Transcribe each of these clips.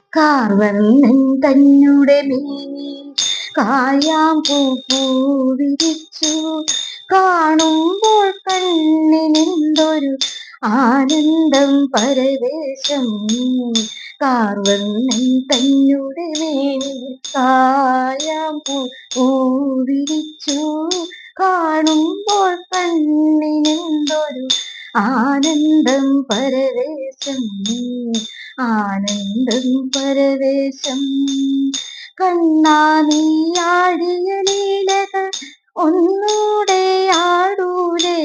കാർവർണൻ തന്നെ മേനി കായാം പൂവിരിച്ചു. കാണുമ്പോൾ കണ്ണിനെന്തൊരു ആനന്ദം പരവേശം. കാർവർണൻ തന്നുടെ മേനി കായാം പൂവിരിച്ചു. കാണുമ്പോൾ കണ്ണിനെന്തൊരു ആനന്ദം പരവേശം. ആനന്ദം പരവേശം. കണ്ണാ നീയാടിയ ലീലകൾ ഒന്നൂടെ ആടൂലേ?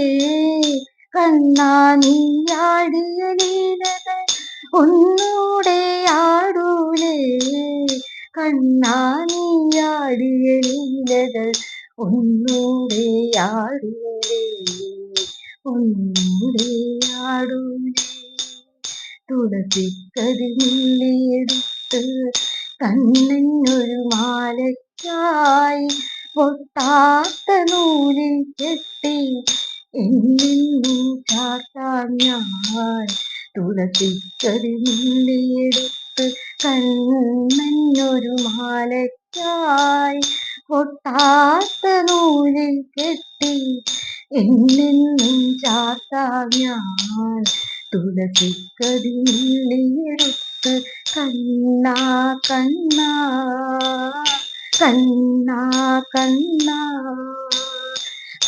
കണ്ണാ നീയാടിയ ലീലകൾ ഒന്നൂടെ ആടൂലേ? കണ്ണാ നീയാടിയ ലീലകൾ ഒന്നൂടെ ആടൂലേ? ഒന്നൂടെ ആടൂലേ? തുളസിക്കരിഞ്ഞെടുത്ത് കണ്ണനൊരു മാലയ്ക്കായി പൊട്ടാത്ത നൂലിൽ കെട്ടി എന്നെന്നും ചാർത്താൻ ഞാൻ. തുളസിക്കരിഞ്ഞെടുത്ത് കണ്ണനൊരു മാലയ്ക്കായി പൊട്ടാത്ത നൂലിൽ കെട്ടി എന്നെന്നും ചാർത്താൻ ഞാൻ. തുളസിക്കതിലെടുത്ത് കണ്ണാ കണ്ണാ കണ്ണാ കണ്ണാ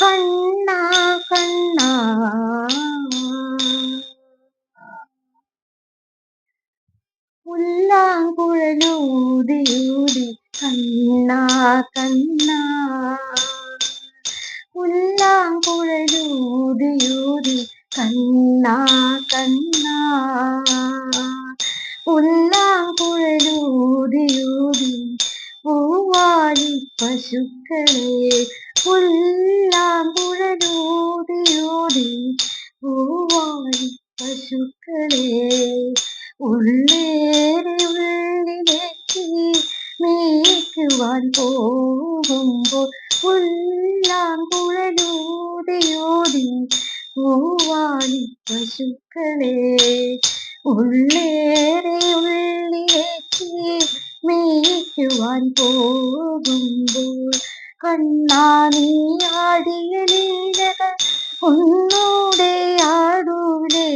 കണ്ണാ കണ്ണാ. പുല്ലാങ്കുഴലൂതിയൂതി കണ്ണാ കണ്ണാ. പുല്ലാങ്കുഴലൂതിയൂതി കണ്ണാ കണ്ണാ പശുക്കളെ പുല്ലാങ്കുഴലൂതിയൂതി പൂവാലി പശുക്കളെ ഉള്ളേറെ ഉള്ളിലേക്ക് മേയ്ക്കുവാൻ പോകുമ്പോൾ പുല്ലാങ്കുഴലൂതിയൂതി പൂവാലി പശുക്കളെ ഉള്ളേറെ മേയ്ക്കുവാൻ പോകുമ്പോൾ കണ്ണാ നീ ആടിയ ലീലകൾ ഒന്നൂടെ ആടൂലേ.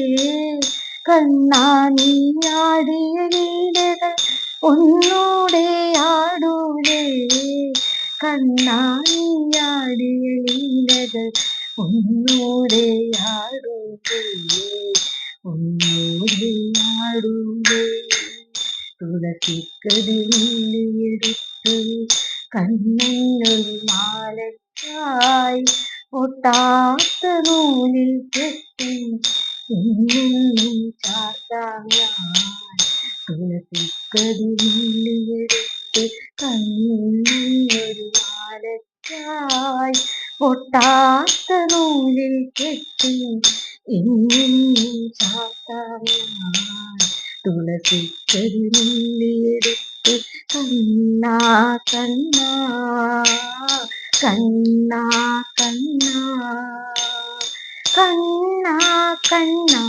കണ്ണാ നീ ആടിയ ലീലകൾ ഒന്നൂടെ ആടൂലേ. കണ്ണാ നീ ആടിയ ലീലകൾ ഒന്നൂടെ ആടൂലേ. ഒന്നൂടെ ആടൂലേ. കണ്ണനൊരു മാലയ്ക്കായി ഒട്ടാത്ത നൂലിൽ കെട്ടി എന്നും ചാത്താൻ തുളസിക്കതിലെടുത്ത് മാലക്കായി മാലയ്ക്കായി ഒട്ടാത്ത നൂലിൽ കെട്ടി എന്നും എന്നെന്നും ചാത്താൻ തുളസിക്കരിനെടുത്ത് കണ്ണാ കണ്ണാ കണ്ണാ കണ്ണാ കണ്ണാ കണ്ണാ.